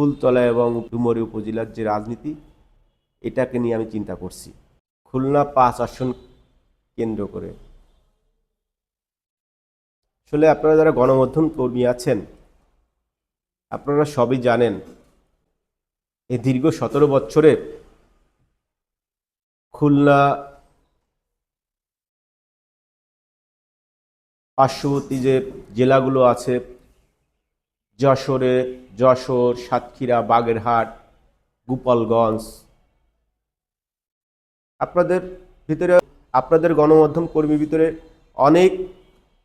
ফুলতলা এবং ডুমুরি উপজেলার যে রাজনীতি, এটাকে নিয়ে আমি চিন্তা করছি। খুলনা পাঁচ আসন কেন্দ্র করে। আসলে আপনারা যারা গণমাধ্যম কর্মী আছেন, আপনারা সবই জানেন এই দীর্ঘ সতেরো বছরে খুলনা পার্শ্ববর্তী যে জেলাগুলো আছে যশোরে যশোর, সাতক্ষীরা, বাগেরহাট, গোপালগঞ্জ। আপনাদের ভিতরে, আপনাদের গণমাধ্যম কর্মীর ভিতরে অনেক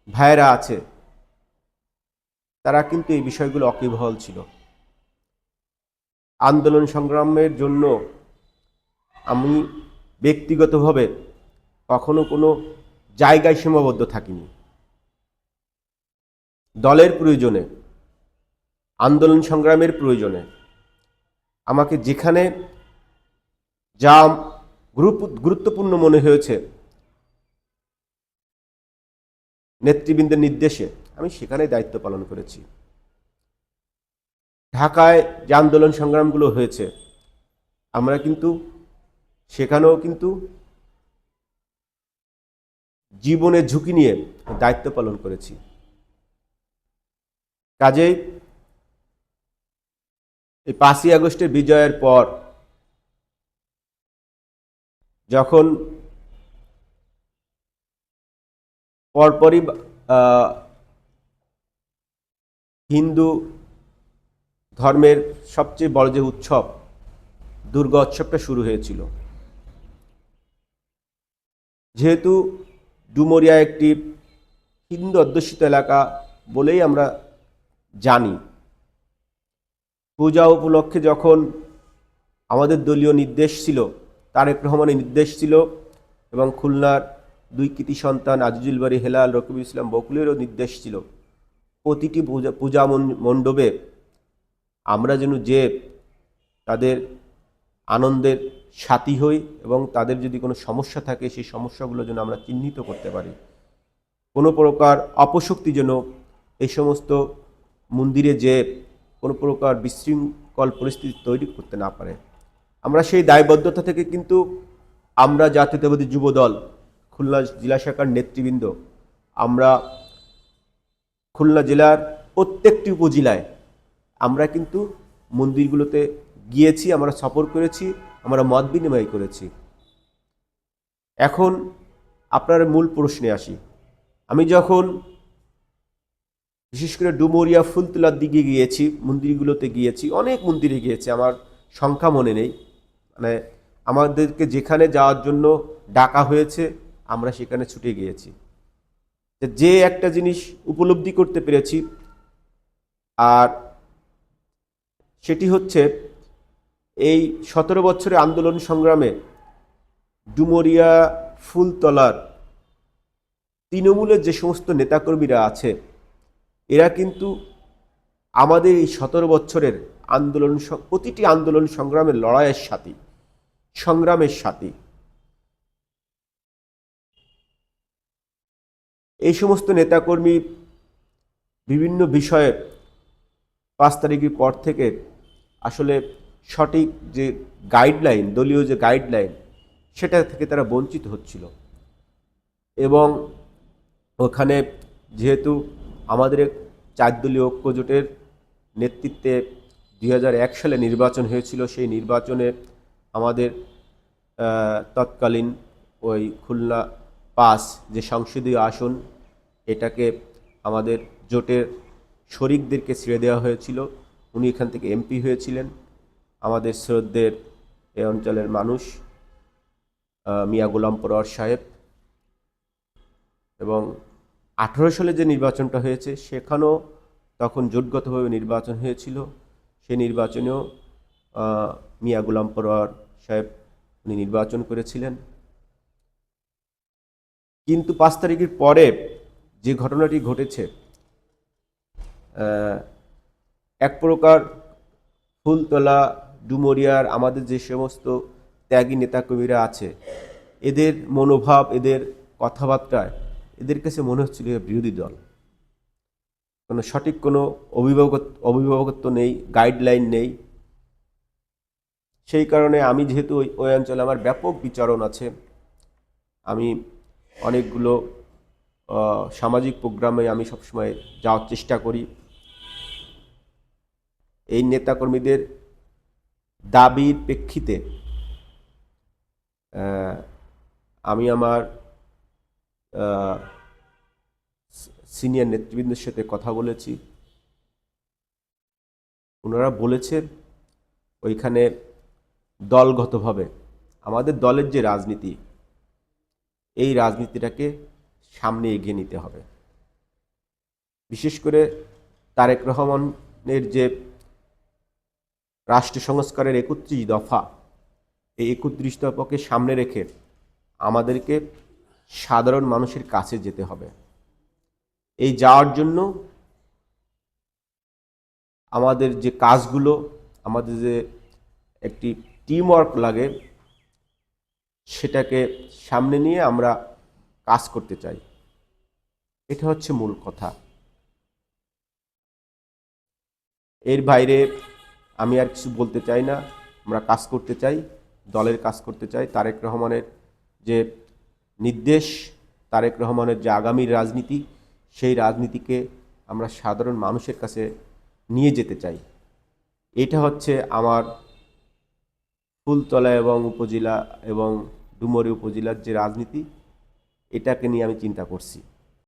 ভাইয়েরা আছে। তারা কিন্তু এই বিষয়গুলো অকিবহল ছিল। আন্দোলন সংগ্রামের জন্য আমি ব্যক্তিগতভাবে কখনো কোনো জায়গায় সীমাবদ্ধ থাকিনি। দলের প্রয়োজনে আন্দোলন সংগ্রামের প্রয়োজনে। আমাকে যেখানে যা গুরুত্বপূর্ণ মনে হয়েছে, নেতৃবৃন্দের নির্দেশে আমি সেখানে দায়িত্ব পালন করেছি। ঢাকায় যে আন্দোলন সংগ্রামগুলো হয়েছে, আমরা কিন্তু সেখানেও কিন্তু জীবনের ঝুঁকি নিয়ে দায়িত্ব পালন করেছি। কাজেই এই পাঁচই আগস্টের বিজয়ের পর যখন পরপরই হিন্দু ধর্মের সবচেয়ে বড় যে উৎসব, দুর্গা উৎসবটা শুরু হয়েছিল। যেহেতু ডুমরিয়া একটি হিন্দু অধ্যুষিত এলাকা বলেই আমরা জানি পূজা উপলক্ষে যখন আমাদের দলীয় নির্দেশ ছিল, তারেক রহমানের নির্দেশ ছিল এবং খুলনার দুই কৃতি সন্তান আজিজুল বাড়ি হেলাল, রকিবুল ইসলাম বকুলেরও নির্দেশ ছিল, প্রতিটি পূজা পূজা মণ্ডপে আমরা যেন যে তাদের আনন্দের সাথী হই এবং তাদের যদি কোনো সমস্যা থাকে, সেই সমস্যাগুলো যেন আমরা চিহ্নিত করতে পারি। কোনো প্রকার অপশক্তি যেন এই সমস্ত মন্দিরে যে কোনো প্রকার বিশৃঙ্খল পরিস্থিতি তৈরি করতে না পারে। আমরা সেই দায়বদ্ধতা থেকে কিন্তু আমরা জাতীয়তাবাদী যুব দল খুলনা জেলা শাখার নেতৃবৃন্দ, আমরা খুলনা জেলার প্রত্যেকটি উপজেলায় আমরা কিন্তু মন্দিরগুলোতে গিয়েছি, আমরা সফর করেছি, আমরা মত বিনিময় করেছি। এখন আপনার মূল প্রশ্নে আসি। আমি যখন বিশেষ করে ডুমুরিয়া ফুলতলার দিকে গিয়েছি, মন্দিরগুলোতে গিয়েছি, অনেক মন্দিরে গিয়েছি, আমার সংখ্যা মনে নেই। মানে আমাদেরকে যেখানে যাওয়ার জন্য ডাকা হয়েছে, আমরা সেখানে ছুটে গিয়েছি। যে- একটা জিনিস উপলব্ধি করতে পেরেছি, আর সেটি হচ্ছে এই সতেরো বছরের আন্দোলন সংগ্রামে ডুমরিয়া ফুলতলার তৃণমূলের যে সমস্ত নেতাকর্মীরা আছে এরা কিন্তু আমাদের এই সতেরো বছরের আন্দোলন প্রতিটি আন্দোলন সংগ্রামের লড়াইয়ের সাথী, সংগ্রামের সাথী। এই সমস্ত নেতাকর্মী বিভিন্ন বিষয়ে পাঁচ তারিখের পর থেকে আসলে সঠিক যে গাইডলাইন দলীয় যে গাইডলাইন সেটা থেকে তারা বঞ্চিত হচ্ছিল। এবং ওখানে যেহেতু আমাদের চার দলীয় ঐক্যজোটের নেতৃত্বে দু হাজার এক সালে নির্বাচন হয়েছিল। সেই নির্বাচনে আমাদের তৎকালীন ওই খুলনা পাস যে সংসদীয় আসন, এটাকে আমাদের জোটের শরিকদেরকে ছেড়ে দেওয়া হয়েছিল। উনি এখান থেকে এমপি হয়েছিলেন। আমাদের শ্রদ্ধের এ অঞ্চলের মানুষ মিয়া গোলাম পরোয়ার সাহেব এবং আঠেরো সালে যে নির্বাচনটা হয়েছে, সেখানেও তখন জোটগতভাবে নির্বাচন হয়েছিল। সে নির্বাচনেও মিয়া গুলাম পরোয়ার সাহেব উনি নির্বাচন করেছিলেন। কিন্তু পাঁচ তারিখের পরে যে ঘটনাটি ঘটেছে এক প্রকার ফুলতলা, ডুমরিয়ার আমাদের যে সমস্ত ত্যাগী নেতাকর্মীরা আছে, এদের মনোভাব, এদের কথাবার্তায় এদের কাছে মনে হচ্ছিল বিরোধী দল। কোনো সঠিক কোনো অভিভাবক, অভিভাবকত্ব নেই গাইডলাইন নেই। সেই কারণে আমি যেহেতু ওই ওই অঞ্চলে আমার ব্যাপক বিচরণ আছে, আমি অনেকগুলো সামাজিক প্রোগ্রামে আমি সবসময় যাওয়ার চেষ্টা করি। এই নেতাকর্মীদের দাবির প্রেক্ষিতে আমি আমার সিনিয়র নেতৃবৃন্দের সাথে কথা বলেছি। ওনারা বলেছেন, ওইখানে দলগতভাবে আমাদের দলের যে রাজনীতি, এই রাজনীতিটাকে সামনে এগিয়ে নিতে হবে। বিশেষ করে তারেক রহমানের যে রাষ্ট্র সংস্কারের একত্রিশ দফা, এই একত্রিশ দফাকে সামনে রেখে আমাদেরকে সাধারণ মানুষের কাছে যেতে হবে। এই যাওয়ার জন্য আমাদের যে কাজগুলো, আমাদের যে একটি টিম ওয়ার্ক লাগে, সেটাকে সামনে নিয়ে আমরা কাজ করতে চাই। এটা হচ্ছে মূল কথা। এর বাইরে আমি আর কিছু বলতে চাই না। আমরা কাজ করতে চাই, দলের কাজ করতে চাই। তারেক রহমানের যে নির্দেশ তারেক রহমানের যে আগামীর রাজনীতি, সেই রাজনীতিকে আমরা সাধারণ মানুষের কাছে নিয়ে যেতে চাই। এটা হচ্ছে আমার ফুলতলা এবং উপজেলা এবং ডুমরি উপজেলার যে রাজনীতি, এটাকে নিয়ে আমি চিন্তা করছি।